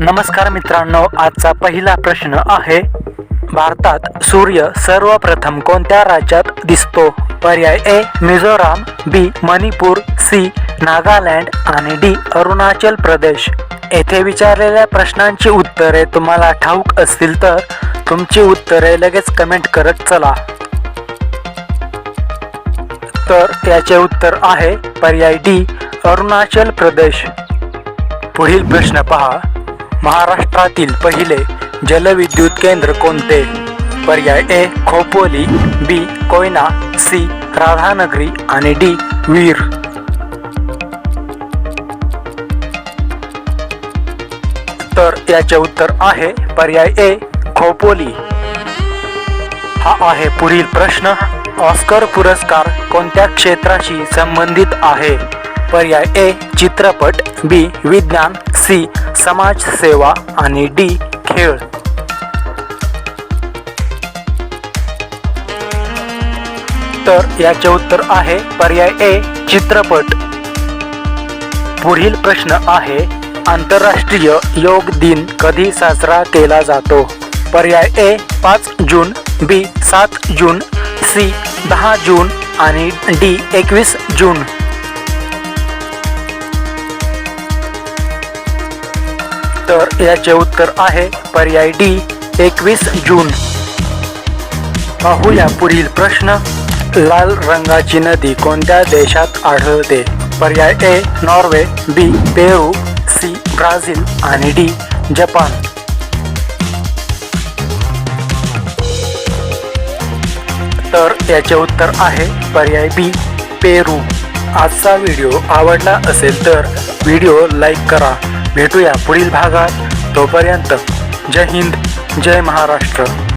नमस्कार मित्रांनो आजचा पहिला प्रश्न आहे भारतात सूर्य सर्वप्रथम कोणत्या राज्यात दिसतो? पर्याय A Mizoram B Manipur C Nagaland आणि डी अरुणाचल प्रदेश. येथे विचारलेल्या प्रश्नांची उत्तरे तुम्हाला ठाऊक असतील तर तुमची उत्तरे लगेच कमेंट करत चला. तर त्याचे उत्तर आहे पर्याय डी अरुणाचल प्रदेश. पुढील प्रश्न पहा. महाराष्ट्रातील पहिले जलविद्युत केंद्र कोणते? पर्याय A Khopoli B Koyna C Radhanagari आणि डी वीर. तर याचे उत्तर आहे पर्याय ए खोपोली. हा आहे पुढील प्रश्न. ऑस्कर पुरस्कार कोणत्या क्षेत्राशी संबंधित आहे? पर्याय ए चित्रपट बी विज्ञान सी समाजसेवा आणि डी खेळ. तर याचे उत्तर आहे पर्याय ए चित्रपट. पुढील प्रश्न आहे आंतरराष्ट्रीय योग दिन कधी साजरा केला जातो? पर्याय ए पाच जून बी सात जून सी दहा जून आणि डी एकवीस जून. तर याचे उत्तर आहे पर्याय डी एकवीस जून. पाहूया पुढील प्रश्न. लाल रंगाची नदी कोणत्या देशात आढळते? पर्याय A Norway B Peru C Brazil आणि डी जपान. तर याचे उत्तर आहे पर्याय बी पेरू. आजचा व्हिडिओ आवडला असेल तर व्हिडिओ लाईक करा. भेटूया पुढील भागात. तोपर्यंत जय हिंद जय महाराष्ट्र.